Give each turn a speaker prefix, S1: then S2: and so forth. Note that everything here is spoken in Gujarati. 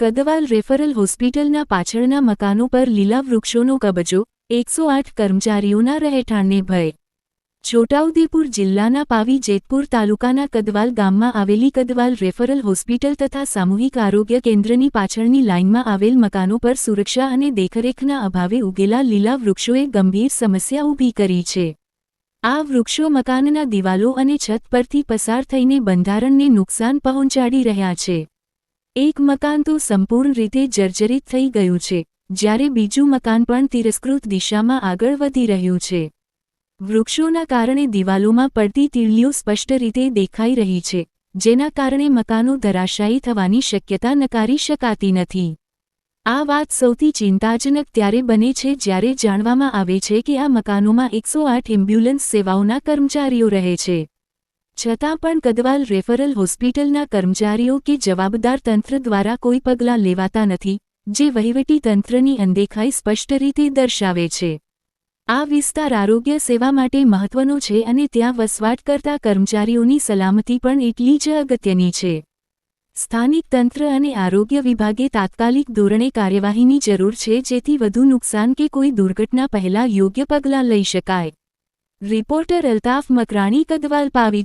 S1: કદવાલ રેફરલ હોસ્પિટલના પાછળના મકાનો પર લીલા વૃક્ષોનો કબજો, એકસો આઠ કર્મચારીઓના રહેઠાણને ભય. છોટાઉદેપુર જિલ્લાના પાવી જેતપુર તાલુકાના કદવાલ ગામમાં આવેલી કદવાલ રેફરલ હોસ્પિટલ તથા સામૂહિક આરોગ્ય કેન્દ્રની પાછળની લાઇનમાં આવેલ મકાનો પર સુરક્ષા અને દેખરેખના અભાવે ઉગેલા લીલા વૃક્ષોએ ગંભીર સમસ્યા ઊભી કરી છે. આ વૃક્ષો મકાનના દિવાલો અને છત પરથી પસાર થઈને બંધારણને નુકસાન પહોંચાડી રહ્યા છે. એક મકાન તો સંપૂર્ણ રીતે જર્જરિત થઈ ગયું છે, જ્યારે બીજું મકાન પણ તિરસ્કૃત દિશામાં આગળ વધી રહ્યું છે. વૃક્ષોના કારણે દિવાલોમાં પડતી તીડલીઓ સ્પષ્ટ રીતે દેખાઈ રહી છે, જેના કારણે મકાનો ધરાશાયી થવાની શક્યતા નકારી શકાતી નથી. આ વાત સૌથી ચિંતાજનક ત્યારે બને છે જ્યારે જાણવામાં આવે છે કે આ મકાનોમાં એકસો આઠ એમ્બ્યુલન્સ સેવાઓના કર્મચારીઓ રહે છે. છતાં પણ કદવાલ રેફરલ હોસ્પિટલના કર્મચારીઓ કે જવાબદાર તંત્ર દ્વારા કોઈ પગલાં લેવાતા નથી, જે વહીવટી તંત્રની અનદેખાઈ સ્પષ્ટ રીતે દર્શાવે છે. આ વિસ્તાર આરોગ્ય સેવા માટે મહત્વનો છે અને ત્યાં વસવાટ કરતા કર્મચારીઓની સલામતી પણ એટલી જ અગત્યની છે. સ્થાનિક તંત્ર અને આરોગ્ય વિભાગે તાત્કાલિક ધોરણે કાર્યવાહીની જરૂર છે જેથી વધુ નુકસાન કે કોઈ દુર્ઘટના પહેલા યોગ્ય પગલાં લઈ શકાય. રિપોર્ટર અલ્તાફ મકરાણી કદવાલ પાવી